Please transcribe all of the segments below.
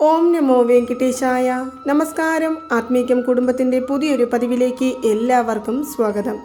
ഓം നമോ വെങ്കിട്ടേശായ. നമസ്കാരം. ആത്മീകം കുടുംബത്തിന്റെ പുതിയൊരു പതിവിലേക്ക് എല്ലാവർക്കും സ്വാഗതം.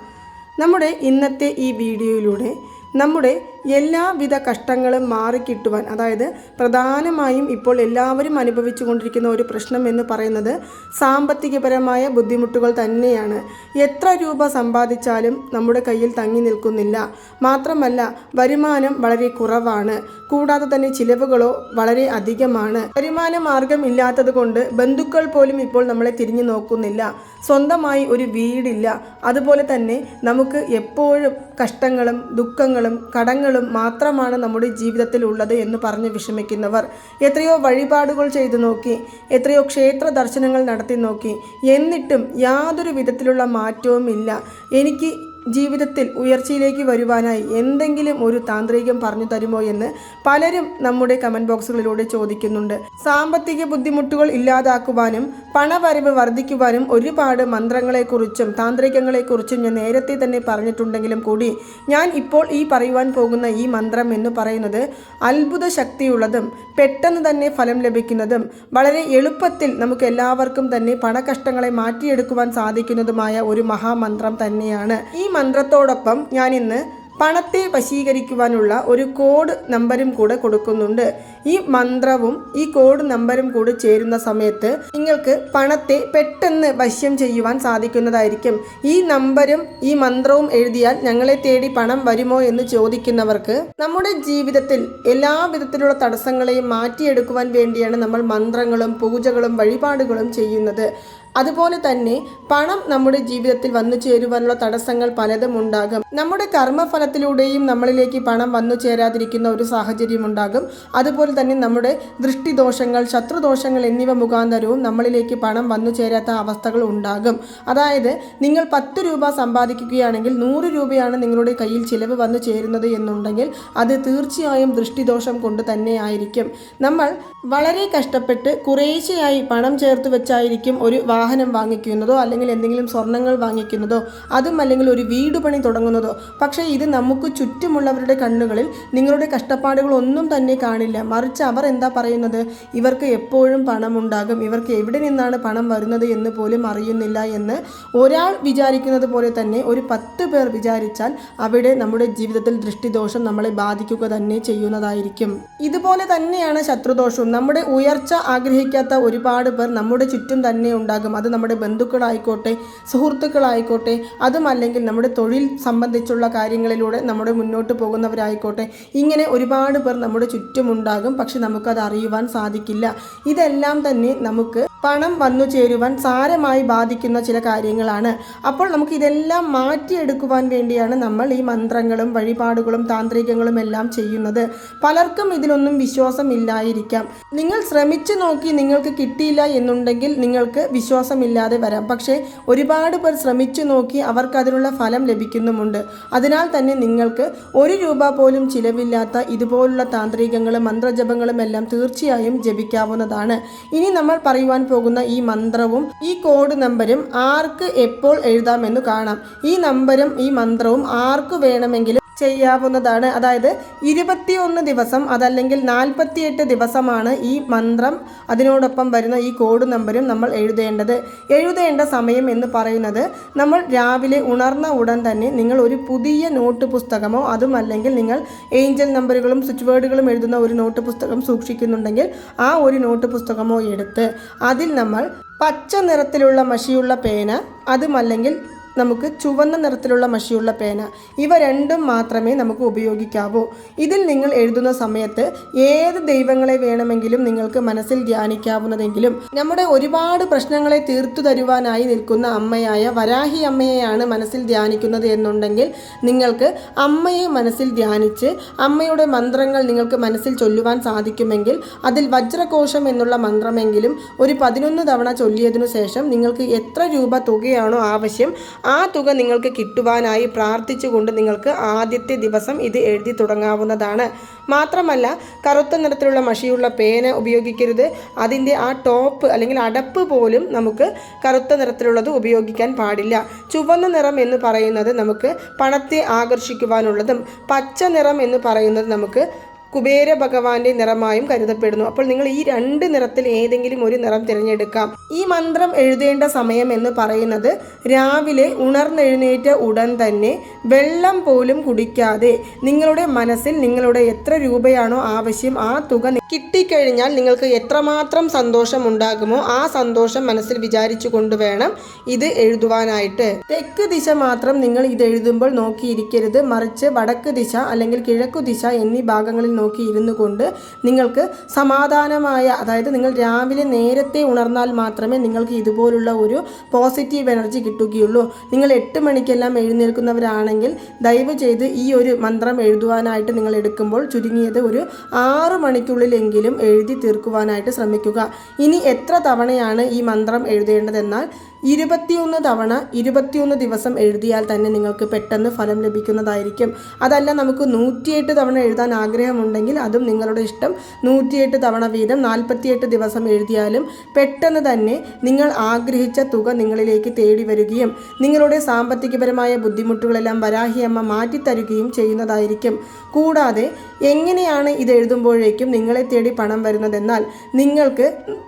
നമ്മുടെ ഇന്നത്തെ ഈ വീഡിയോയിലൂടെ നമ്മുടെ എല്ലാവിധ കഷ്ടങ്ങളും മാറിക്കിട്ടുവാൻ അതായത് പ്രധാനമായും ഇപ്പോൾ എല്ലാവരും അനുഭവിച്ചു കൊണ്ടിരിക്കുന്ന ഒരു പ്രശ്നം എന്ന് പറയുന്നത് സാമ്പത്തികപരമായ ബുദ്ധിമുട്ടുകൾ തന്നെയാണ്. എത്ര രൂപ സമ്പാദിച്ചാലും നമ്മുടെ കയ്യിൽ തങ്ങി നിൽക്കുന്നില്ല. മാത്രമല്ല വരുമാനം വളരെ കുറവാണ്. കൂടാതെ തന്നെ ചിലവുകളോ വളരെ അധികമാണ്. വരുമാന മാർഗം ഇല്ലാത്തത് കൊണ്ട് ബന്ധുക്കൾ പോലും ഇപ്പോൾ നമ്മളെ തിരിഞ്ഞു നോക്കുന്നില്ല. സ്വന്തമായി ഒരു വീടില്ല. അതുപോലെ തന്നെ നമുക്ക് എപ്പോഴും കഷ്ടങ്ങളും ദുഃഖങ്ങളും കടങ്ങളും മാത്രമാണ് നമ്മുടെ ജീവിതത്തിൽ ഉള്ളത് എന്ന് പറഞ്ഞ് വിഷമിക്കുന്നവർ. എത്രയോ വഴിപാടുകൾ ചെയ്തു നോക്കി എത്രയോ ക്ഷേത്ര ദർശനങ്ങൾ നടത്തി നോക്കി. എന്നിട്ടും യാതൊരു വിധത്തിലുള്ള മാറ്റവും ഇല്ല എനിക്ക് ജീവിതത്തിൽ ഉയർച്ചയിലേക്ക് വരുവാനായി എന്തെങ്കിലും ഒരു താന്ത്രികം പറഞ്ഞു തരുമോ എന്ന് പലരും നമ്മുടെ കമന്റ് ബോക്സുകളിലൂടെ ചോദിക്കുന്നുണ്ട്. സാമ്പത്തിക ബുദ്ധിമുട്ടുകൾ ഇല്ലാതാക്കുവാനും പണവരവ് വർദ്ധിക്കുവാനും ഒരുപാട് മന്ത്രങ്ങളെക്കുറിച്ചും താന്ത്രികങ്ങളെക്കുറിച്ചും ഞാൻ നേരത്തെ തന്നെ പറഞ്ഞിട്ടുണ്ടെങ്കിലും കൂടി ഞാൻ ഇപ്പോൾ ഈ പറയുവാൻ പോകുന്ന ഈ മന്ത്രം എന്ന് പറയുന്നത് അത്ഭുത ശക്തിയുള്ളതും പെട്ടെന്ന് തന്നെ ഫലം ലഭിക്കുന്നതും വളരെ എളുപ്പത്തിൽ നമുക്ക് എല്ലാവർക്കും തന്നെ പണകഷ്ടങ്ങളെ മാറ്റിയെടുക്കുവാൻ സാധിക്കുന്നതുമായ ഒരു മഹാമന്ത്രം തന്നെയാണ്. ഈ മന്ത്രത്തോടൊപ്പം ഞാൻ ഇന്ന് പണത്തെ വശീകരിക്കുവാനുള്ള ഒരു കോഡ് നമ്പരും കൂടെ കൊടുക്കുന്നുണ്ട്. ഈ മന്ത്രവും ഈ കോഡ് നമ്പരും കൂടെ ചേരുന്ന സമയത്ത് നിങ്ങൾക്ക് പണത്തെ പെട്ടെന്ന് വശ്യം ചെയ്യുവാൻ സാധിക്കുന്നതായിരിക്കും. ഈ നമ്പരും ഈ മന്ത്രവും എഴുതിയാൽ ഞങ്ങളെ തേടി പണം വരുമോ എന്ന് ചോദിക്കുന്നവർക്ക് നമ്മുടെ ജീവിതത്തിൽ എല്ലാ വിധത്തിലുള്ള തടസ്സങ്ങളെയും മാറ്റിയെടുക്കുവാൻ വേണ്ടിയാണ് നമ്മൾ മന്ത്രങ്ങളും പൂജകളും വഴിപാടുകളും ചെയ്യുന്നത്. അതുപോലെ തന്നെ പണം നമ്മുടെ ജീവിതത്തിൽ വന്നു ചേരുവാനുള്ള തടസ്സങ്ങൾ പലതും ഉണ്ടാകും. നമ്മുടെ കർമ്മഫലത്തിലൂടെയും നമ്മളിലേക്ക് പണം വന്നു ചേരാതിരിക്കുന്ന ഒരു സാഹചര്യം ഉണ്ടാകും. അതുപോലെ തന്നെ നമ്മുടെ ദൃഷ്ടിദോഷങ്ങൾ ശത്രുദോഷങ്ങൾ എന്നിവ മുഖാന്തരവും നമ്മളിലേക്ക് പണം വന്നു ചേരാത്ത അവസ്ഥകൾ ഉണ്ടാകും. അതായത് നിങ്ങൾ പത്ത് രൂപ സമ്പാദിക്കുകയാണെങ്കിൽ നൂറ് രൂപയാണ് നിങ്ങളുടെ കയ്യിൽ ചിലവ് വന്നു ചേരുന്നത് എന്നുണ്ടെങ്കിൽ അത് തീർച്ചയായും ദൃഷ്ടിദോഷം കൊണ്ട് തന്നെ ആയിരിക്കും. നമ്മൾ വളരെ കഷ്ടപ്പെട്ട് കുറേശ്ശെയായി പണം ചേർത്ത് വെച്ചായിരിക്കും ഒരു വാഹനം വാങ്ങിക്കുന്നതോ അല്ലെങ്കിൽ എന്തെങ്കിലും സ്വർണങ്ങൾ വാങ്ങിക്കുന്നതോ അതും അല്ലെങ്കിൽ ഒരു വീട് പണി തുടങ്ങുന്നതോ. പക്ഷേ ഇത് നമുക്ക് ചുറ്റുമുള്ളവരുടെ കണ്ണുകളിൽ നിങ്ങളുടെ കഷ്ടപ്പാടുകൾ ഒന്നും തന്നെ കാണില്ല. മറിച്ച് അവർ എന്താ പറയുന്നത്? ഇവർക്ക് എപ്പോഴും പണമുണ്ടാകും. ഇവർക്ക് എവിടെ നിന്നാണ് പണം വരുന്നത് എന്ന് പോലും അറിയുന്നില്ല എന്ന് ഒരാൾ വിചാരിക്കുന്നത് പോലെ തന്നെ ഒരു പത്ത് പേർ വിചാരിച്ചാൽ അവിടെ നമ്മുടെ ജീവിതത്തിൽ ദൃഷ്ടിദോഷം നമ്മളെ ബാധിക്കുക തന്നെ ചെയ്യുന്നതായിരിക്കും. ഇതുപോലെ തന്നെയാണ് ശത്രുദോഷവും. നമ്മുടെ ഉയർച്ച ആഗ്രഹിക്കാത്ത ഒരുപാട് പേർ നമ്മുടെ ചുറ്റും തന്നെ ഉണ്ടാകും. അത് നമ്മുടെ ബന്ധുക്കളായിക്കോട്ടെ സുഹൃത്തുക്കളായിക്കോട്ടെ അതുമല്ലെങ്കിൽ നമ്മുടെ തൊഴിൽ സംബന്ധിച്ചുള്ള കാര്യങ്ങളിലൂടെ നമ്മുടെ മുന്നോട്ട് പോകുന്നവരായിക്കോട്ടെ. ഇങ്ങനെ ഒരുപാട് പേർ നമ്മുടെ ചുറ്റുമുണ്ടാകും. പക്ഷെ നമുക്കത് അറിയുവാൻ സാധിക്കില്ല. ഇതെല്ലാം തന്നെ നമുക്ക് പണം വന്നു ചേരുവാൻ സാരമായി ബാധിക്കുന്ന ചില കാര്യങ്ങളാണ്. അപ്പോൾ നമുക്ക് ഇതെല്ലാം മാറ്റിയെടുക്കുവാൻ വേണ്ടിയാണ് നമ്മൾ ഈ മന്ത്രങ്ങളും വഴിപാടുകളും താന്ത്രികങ്ങളും എല്ലാം ചെയ്യുന്നത്. പലർക്കും ഇതിലൊന്നും വിശ്വാസമില്ലായിരിക്കാം. നിങ്ങൾ ശ്രമിച്ചു നോക്കി നിങ്ങൾക്ക് കിട്ടിയില്ല എന്നുണ്ടെങ്കിൽ നിങ്ങൾക്ക് വിശ്വാസമില്ലാതെ വരാം. പക്ഷേ ഒരുപാട് പേർ ശ്രമിച്ചു നോക്കി അവർക്ക് അതിനുള്ള ഫലം ലഭിക്കുന്നുമുണ്ട്. അതിനാൽ തന്നെ നിങ്ങൾക്ക് ഒരു രൂപ പോലും ചിലവില്ലാത്ത ഇതുപോലുള്ള താന്ത്രികങ്ങളും മന്ത്രജപങ്ങളും എല്ലാം തീർച്ചയായും ജപിക്കാവുന്നതാണ്. ഇനി നമ്മൾ പറയുവാൻ പോകുന്ന ഈ മന്ത്രവും ഈ കോഡ് നമ്പരും ആർക്ക് എപ്പോൾ എഴുതാമെന്ന് കാണാം. ഈ നമ്പരും ഈ മന്ത്രവും ആർക്ക് വേണമെങ്കിലും ചെയ്യാവുന്നതാണ്. അതായത് ഇരുപത്തിയൊന്ന് ദിവസം അതല്ലെങ്കിൽ നാൽപ്പത്തിയെട്ട് ദിവസമാണ് ഈ മന്ത്രം. അതിനോടൊപ്പം വരുന്ന ഈ കോഡ് നമ്പരും നമ്മൾ എഴുതേണ്ടത്. എഴുതേണ്ട സമയം എന്ന് പറയുന്നത് നമ്മൾ രാവിലെ ഉണർന്ന ഉടൻ തന്നെ നിങ്ങൾ ഒരു പുതിയ നോട്ട് പുസ്തകമോ അതും അല്ലെങ്കിൽ നിങ്ങൾ ഏഞ്ചൽ നമ്പറുകളും സ്വിച്ച് വേർഡുകളും എഴുതുന്ന ഒരു നോട്ട് പുസ്തകം സൂക്ഷിക്കുന്നുണ്ടെങ്കിൽ ആ ഒരു നോട്ട് പുസ്തകമോ എടുത്ത് അതിൽ നമ്മൾ പച്ച നിറത്തിലുള്ള മഷിയുള്ള പേന അതുമല്ലെങ്കിൽ നമുക്ക് ചുവന്ന നിറത്തിലുള്ള മഷിയുള്ള പേന. ഇവ രണ്ടും മാത്രമേ നമുക്ക് ഉപയോഗിക്കാവൂ. ഇതിൽ നിങ്ങൾ എഴുതുന്ന സമയത്ത് ഏത് ദൈവങ്ങളെ വേണമെങ്കിലും നിങ്ങൾക്ക് മനസ്സിൽ ധ്യാനിക്കാവുന്നതെങ്കിലും നമ്മുടെ ഒരുപാട് പ്രശ്നങ്ങളെ തീർത്തു തരുവാനായി നിൽക്കുന്ന അമ്മയായ വരാഹി അമ്മയെയാണ് മനസ്സിൽ ധ്യാനിക്കുന്നത് എന്നുണ്ടെങ്കിൽ നിങ്ങൾക്ക് അമ്മയെ മനസ്സിൽ ധ്യാനിച്ച് അമ്മയുടെ മന്ത്രങ്ങൾ നിങ്ങൾക്ക് മനസ്സിൽ ചൊല്ലുവാൻ സാധിക്കുമെങ്കിൽ അതിൽ വജ്രകോശം എന്നുള്ള മന്ത്രമെങ്കിലും ഒരു പതിനൊന്ന് തവണ ചൊല്ലിയതിനു ശേഷം നിങ്ങൾക്ക് എത്ര രൂപ തുകയാണോ ആവശ്യം ആ തുക നിങ്ങൾക്ക് കിട്ടുവാനായി പ്രാർത്ഥിച്ചുകൊണ്ട് നിങ്ങൾക്ക് ആദ്യത്തെ ദിവസം ഇത് എഴുതി തുടങ്ങാവുന്നതാണ്. മാത്രമല്ല കറുത്ത നിറത്തിലുള്ള മഷിയുള്ള പേന ഉപയോഗിക്കരുത്. അതിന്റെ ആ ടോപ്പ് അല്ലെങ്കിൽ അടപ്പ് പോലും നമുക്ക് കറുത്ത നിറത്തിലുള്ളത് ഉപയോഗിക്കാൻ പാടില്ല. ചുവന്ന നിറം എന്ന് പറയുന്നത് നമുക്ക് പണത്തെ ആകർഷിക്കുവാനുള്ളതും പച്ച നിറം എന്ന് പറയുന്നത് നമുക്ക് കുബേര ഭഗവാന്റെ നിറമായും കരുതപ്പെടുന്നു. അപ്പോൾ നിങ്ങൾ ഈ രണ്ട് നിറത്തിൽ ഏതെങ്കിലും ഒരു നിറം തിരഞ്ഞെടുക്കാം. ഈ മന്ത്രം എഴുതേണ്ട സമയം എന്ന് പറയുന്നത് രാവിലെ ഉണർന്നെഴുന്നേറ്റ ഉടൻ തന്നെ വെള്ളം പോലും കുടിക്കാതെ നിങ്ങളുടെ മനസ്സിൽ നിങ്ങളുടെ എത്ര രൂപയാണോ ആവശ്യം ആ തുക കിട്ടിക്കഴിഞ്ഞാൽ നിങ്ങൾക്ക് എത്രമാത്രം സന്തോഷം ഉണ്ടാകുമോ ആ സന്തോഷം മനസ്സിൽ വിചാരിച്ചു കൊണ്ടുവേണം ഇത് എഴുതുവാനായിട്ട്. തെക്ക് ദിശ മാത്രം നിങ്ങൾ ഇത് എഴുതുമ്പോൾ നോക്കിയിരിക്കരുത്. മറിച്ച് വടക്ക് ദിശ അല്ലെങ്കിൽ കിഴക്കു ദിശ എന്നീ ഭാഗങ്ങളിൽ നോക്കി ഇരുന്നു കൊണ്ട് നിങ്ങൾക്ക് സമാധാനമായ അതായത് നിങ്ങൾ രാവിലെ നേരത്തെ ഉണർന്നാൽ മാത്രമേ നിങ്ങൾക്ക് ഇതുപോലുള്ള ഒരു പോസിറ്റീവ് എനർജി കിട്ടുകയുള്ളൂ. നിങ്ങൾ എട്ട് മണിക്കെല്ലാം എഴുന്നേൽക്കുന്നവരാണെങ്കിൽ ദയവ് ചെയ്ത് ഈ ഒരു മന്ത്രം എഴുതുവാനായിട്ട് നിങ്ങൾ എടുക്കുമ്പോൾ ചുരുങ്ങിയത് ഒരു ആറ് മണിക്കുള്ളിലെങ്കിലും എഴുതി തീർക്കുവാനായിട്ട് ശ്രമിക്കുക. ഇനി എത്ര തവണയാണ് ഈ മന്ത്രം എഴുതേണ്ടതെന്നാൽ ഇരുപത്തിയൊന്ന് തവണ ഇരുപത്തിയൊന്ന് ദിവസം എഴുതിയാൽ തന്നെ നിങ്ങൾക്ക് പെട്ടെന്ന് ഫലം ലഭിക്കുന്നതായിരിക്കും. അതല്ല നമുക്ക് നൂറ്റിയെട്ട് തവണ എഴുതാൻ ആഗ്രഹമുണ്ടെങ്കിൽ അതും നിങ്ങളുടെ ഇഷ്ടം. നൂറ്റിയെട്ട് തവണ വീതം നാൽപ്പത്തിയെട്ട് ദിവസം എഴുതിയാലും പെട്ടെന്ന് തന്നെ നിങ്ങൾ ആഗ്രഹിച്ച തുക നിങ്ങളിലേക്ക് തേടി വരികയും നിങ്ങളുടെ സാമ്പത്തികപരമായ ബുദ്ധിമുട്ടുകളെല്ലാം വരാഹിയമ്മ മാറ്റിത്തരുകയും ചെയ്യുന്നതായിരിക്കും. കൂടാതെ എങ്ങനെയാണ് ഇത് എഴുതുമ്പോഴേക്കും നിങ്ങളെ തേടി പണം വരുന്നതെന്നാൽ നിങ്ങൾക്ക്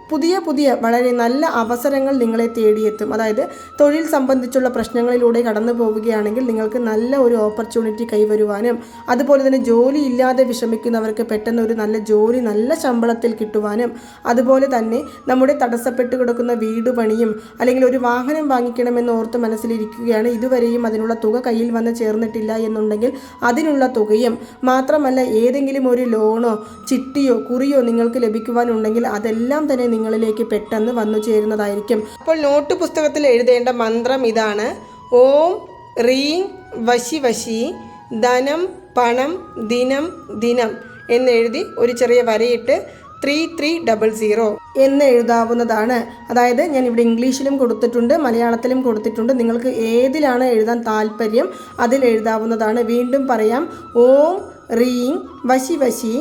പുതിയ പുതിയ വളരെ നല്ല അവസരങ്ങൾ നിങ്ങളെ തേടിയെത്തും. അതായത് തൊഴിൽ സംബന്ധിച്ചുള്ള പ്രശ്നങ്ങളിലൂടെ കടന്നു പോവുകയാണെങ്കിൽ നിങ്ങൾക്ക് നല്ല ഒരു ഓപ്പർച്യൂണിറ്റി കൈവരുവാനും അതുപോലെ തന്നെ ജോലി ഇല്ലാതെ വിഷമിക്കുന്നവർക്ക് പെട്ടെന്ന് ഒരു നല്ല ജോലി നല്ല ശമ്പളത്തിൽ കിട്ടുവാനും അതുപോലെ തന്നെ നമ്മുടെ തടസ്സപ്പെട്ട് കിടക്കുന്ന വീട് പണിയും അല്ലെങ്കിൽ ഒരു വാഹനം വാങ്ങിക്കണമെന്ന് ഓർത്ത് മനസ്സിലിരിക്കുകയാണ്. ഇതുവരെയും അതിനുള്ള തുക കയ്യിൽ വന്ന് ചേർന്നിട്ടില്ല എന്നുണ്ടെങ്കിൽ അതിനുള്ള തുകയും മാത്രമല്ല ഏതെങ്കിലും ഒരു ലോണോ ചിട്ടിയോ കുറിയോ നിങ്ങൾക്ക് ലഭിക്കുവാനുണ്ടെങ്കിൽ അതെല്ലാം തന്നെ നിങ്ങളിലേക്ക് പെട്ടെന്ന് വന്നു ചേരുന്നതായിരിക്കും. അപ്പോൾ നോട്ട് പുസ്തകത്തിൽ എഴുതേണ്ട മന്ത്രം ഇതാണ്. ഓം റീം വശി വശി ധനം പണം ദിനം ദിനം എന്നെഴുതി ഒരു ചെറിയ വരയിട്ട് ത്രീ ത്രീ ഡബിൾ സീറോ എന്ന് എഴുതാവുന്നതാണ്. അതായത് ഞാൻ ഇവിടെ ഇംഗ്ലീഷിലും കൊടുത്തിട്ടുണ്ട് മലയാളത്തിലും കൊടുത്തിട്ടുണ്ട്. നിങ്ങൾക്ക് ഏതിലാണ് എഴുതാൻ താല്പര്യം അതിൽ എഴുതാവുന്നതാണ്. വീണ്ടും പറയാം. ഓം റീം വശി വശി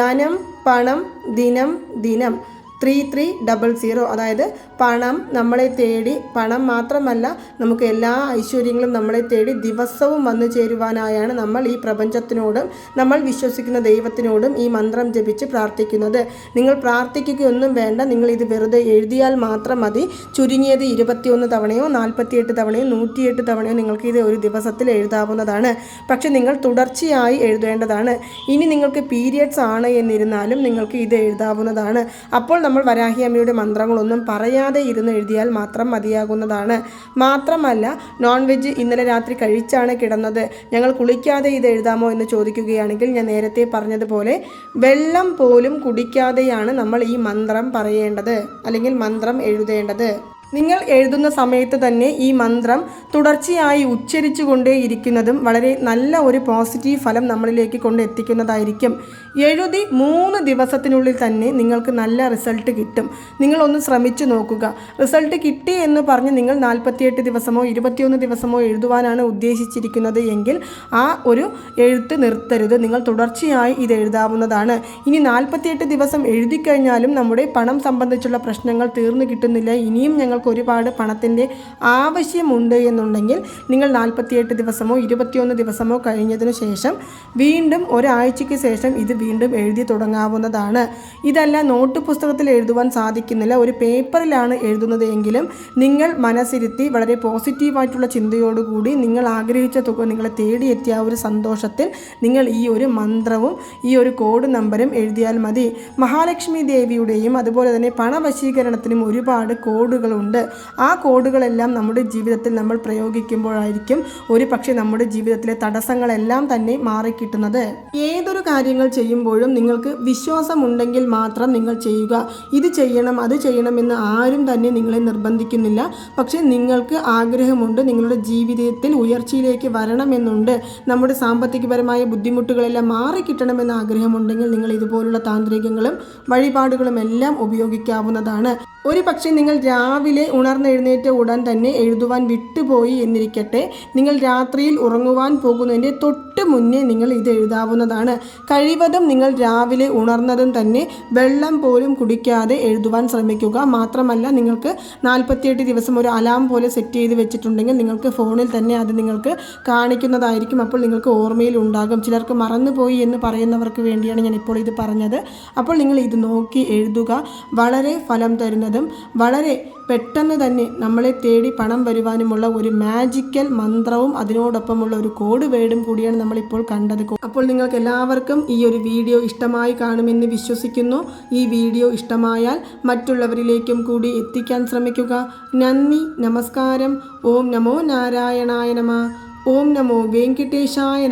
ധനം പണം ദിനം ദിനം ത്രീ ത്രീ ഡബിൾ സീറോ അതായത് പണം നമ്മളെ തേടി പണം മാത്രമല്ല നമുക്ക് എല്ലാ ഐശ്വര്യങ്ങളും നമ്മളെ തേടി ദിവസവും വന്നു ചേരുവാനായാണ് നമ്മൾ ഈ പ്രപഞ്ചത്തിനോടും നമ്മൾ വിശ്വസിക്കുന്ന ദൈവത്തിനോടും ഈ മന്ത്രം ജപിച്ച് പ്രാർത്ഥിക്കുന്നത്. നിങ്ങൾ പ്രാർത്ഥിക്കുകയൊന്നും വേണ്ട. നിങ്ങൾ ഇത് വെറുതെ എഴുതിയാൽ മാത്രം മതി. ചുരുങ്ങിയത് ഇരുപത്തിയൊന്ന് തവണയോ നാൽപ്പത്തിയെട്ട് തവണയോ നൂറ്റിയെട്ട് തവണയോ നിങ്ങൾക്ക് ഇത് ഒരു ദിവസത്തിൽ എഴുതാവുന്നതാണ്. പക്ഷെ നിങ്ങൾ തുടർച്ചയായി എഴുതേണ്ടതാണ്. ഇനി നിങ്ങൾക്ക് പീരിയഡ്സ് ആണ് എന്നിരുന്നാലും നിങ്ങൾക്ക് ഇത് എഴുതാവുന്നതാണ്. അപ്പോൾ നമ്മൾ വരാഹി അമ്മയുടെ മന്ത്രങ്ങളൊന്നും പറയാതെ ഇരുന്ന് എഴുതിയാൽ മാത്രം മതിയാകുന്നതാണ്. മാത്രമല്ല നോൺ വെജ് ഇന്നലെ രാത്രി കഴിച്ചാണ് കിടന്നത്. ഞങ്ങൾ കുളിക്കാതെ ഇത് എഴുതാമോ എന്ന് ചോദിക്കുകയാണെങ്കിൽ ഞാൻ നേരത്തെ പറഞ്ഞതുപോലെ വെള്ളം പോലും കുടിക്കാതെയാണ് നമ്മൾ ഈ മന്ത്രം പറയേണ്ടത് അല്ലെങ്കിൽ മന്ത്രം എഴുതേണ്ടത്. നിങ്ങൾ എഴുതുന്ന സമയത്ത് തന്നെ ഈ മന്ത്രം തുടർച്ചയായി ഉച്ചരിച്ചു കൊണ്ടേയിരിക്കുന്നതും വളരെ നല്ല ഒരു പോസിറ്റീവ് ഫലം നമ്മളിലേക്ക് കൊണ്ടെത്തിക്കുന്നതായിരിക്കും. എഴുതി മൂന്ന് ദിവസത്തിനുള്ളിൽ തന്നെ നിങ്ങൾക്ക് നല്ല റിസൾട്ട് കിട്ടും. നിങ്ങളൊന്ന് ശ്രമിച്ചു നോക്കുക. റിസൾട്ട് കിട്ടി എന്ന് പറഞ്ഞ് നിങ്ങൾ നാൽപ്പത്തിയെട്ട് ദിവസമോ ഇരുപത്തിയൊന്ന് ദിവസമോ എഴുതുവാനാണ് ഉദ്ദേശിച്ചിരിക്കുന്നത് എങ്കിൽ ആ ഒരു എഴുത്ത് നിർത്തരുത്. നിങ്ങൾ തുടർച്ചയായി ഇത് എഴുതാവുന്നതാണ്. ഇനി നാൽപ്പത്തിയെട്ട് ദിവസം എഴുതിക്കഴിഞ്ഞാലും നമ്മുടെ പണം സംബന്ധിച്ചുള്ള പ്രശ്നങ്ങൾ തീർന്നു കിട്ടുന്നില്ല. ഇനിയും ഞങ്ങൾക്ക് ഒരുപാട് പണത്തിന്റെ ആവശ്യമുണ്ട് എന്നുണ്ടെങ്കിൽ നിങ്ങൾ നാൽപ്പത്തിയെട്ട് ദിവസമോ ഇരുപത്തിയൊന്ന് ദിവസമോ കഴിഞ്ഞതിന് ശേഷം വീണ്ടും ഒരാഴ്ചയ്ക്ക് ശേഷം ഇത് വീണ്ടും എഴുതി തുടങ്ങാവുന്നതാണ്. ഇതല്ല നോട്ട് പുസ്തകത്തിൽ എഴുതുവാൻ സാധിക്കുന്നില്ല. ഒരു പേപ്പറിലാണ് എഴുതുന്നത് എങ്കിലും നിങ്ങൾ മനസ്സിരുത്തി വളരെ പോസിറ്റീവായിട്ടുള്ള ചിന്തയോടുകൂടി നിങ്ങൾ ആഗ്രഹിച്ച തുക നിങ്ങളെ തേടിയെത്തിയ ആ ഒരു സന്തോഷത്തിൽ നിങ്ങൾ ഈ ഒരു മന്ത്രവും ഈ ഒരു കോഡ് നമ്പറും എഴുതിയാൽ മതി. മഹാലക്ഷ്മി ദേവിയുടെയും അതുപോലെ തന്നെ പണവശീകരണത്തിനും ഒരുപാട് കോഡുകളുണ്ട്. ആ കോഡുകളെല്ലാം നമ്മുടെ ജീവിതത്തിൽ നമ്മൾ പ്രയോഗിക്കുമ്പോഴായിരിക്കും ഒരു പക്ഷേ നമ്മുടെ ജീവിതത്തിലെ തടസ്സങ്ങളെല്ലാം തന്നെ മാറിക്കിട്ടുന്നത്. ഏതൊരു കാര്യങ്ങൾ ചെയ്യുമ്പോഴും നിങ്ങൾക്ക് വിശ്വാസമുണ്ടെങ്കിൽ മാത്രം നിങ്ങൾ ചെയ്യുക. ഇത് ചെയ്യണം അത് ചെയ്യണമെന്ന് ആരും തന്നെ നിങ്ങളെ നിർബന്ധിക്കുന്നില്ല. പക്ഷേ നിങ്ങൾക്ക് ആഗ്രഹമുണ്ട് നിങ്ങളുടെ ജീവിതത്തിൽ ഉയർച്ചയിലേക്ക് വരണമെന്നുണ്ട്. നമ്മുടെ സാമ്പത്തികപരമായ ബുദ്ധിമുട്ടുകളെല്ലാം മാറിക്കിട്ടണമെന്ന് ആഗ്രഹമുണ്ടെങ്കിൽ നിങ്ങൾ ഇതുപോലുള്ള താന്ത്രികങ്ങളും വഴിപാടുകളും എല്ലാം ഉപയോഗിക്കാവുന്നതാണ്. ഒരു പക്ഷേ നിങ്ങൾ രാവിലെ ഉണർന്നെഴുന്നേറ്റ ഉടൻ തന്നെ എഴുതുവാൻ വിട്ടുപോയി എന്നിരിക്കട്ടെ. നിങ്ങൾ രാത്രിയിൽ ഉറങ്ങുവാൻ പോകുന്നതിന്റെ തൊട്ട് മുന്നേ നിങ്ങൾ ഇത് എഴുതാവുന്നതാണ്. കഴിവതും നിങ്ങൾ രാവിലെ ഉണർന്നതും തന്നെ വെള്ളം പോലും കുടിക്കാതെ എഴുതുവാൻ ശ്രമിക്കുക മാത്രമല്ല നിങ്ങൾക്ക് നാൽപ്പത്തിയെട്ട് ദിവസം ഒരു അലാം പോലെ സെറ്റ് ചെയ്ത് വെച്ചിട്ടുണ്ടെങ്കിൽ നിങ്ങൾക്ക് ഫോണിൽ തന്നെ അത് നിങ്ങൾക്ക് കാണിക്കുന്നതായിരിക്കും. അപ്പോൾ നിങ്ങൾക്ക് ഓർമ്മയിൽ ഉണ്ടാകും. ചിലർക്ക് മറന്നുപോയി എന്ന് പറയുന്നവർക്ക് വേണ്ടിയാണ് ഞാൻ ഇപ്പോൾ ഇത് പറഞ്ഞത്. അപ്പോൾ നിങ്ങൾ ഇത് നോക്കി എഴുതുക. വളരെ ഫലം തരുന്നതും വളരെ പെട്ടെന്ന് തന്നെ നമ്മളെ തേടി പണം വരുവാനുമുള്ള ഒരു മാജിക്കൽ മന്ത്രവും അതിനോടൊപ്പമുള്ള ഒരു കോഡ് വേർഡും കൂടിയാണ് നമ്മളിപ്പോൾ കണ്ടത്. അപ്പോൾ നിങ്ങൾക്ക് എല്ലാവർക്കും ഈ ഒരു വീഡിയോ ഇഷ്ടമായി കാണുമെന്ന് വിശ്വസിക്കുന്നു. ഈ വീഡിയോ ഇഷ്ടമായാൽ മറ്റുള്ളവരിലേക്കും കൂടി എത്തിക്കാൻ ശ്രമിക്കുക. നന്ദി നമസ്കാരം. ഓം നമോ നാരായണായ നമ. ഓം നമോ വെങ്കിട്ടേശായ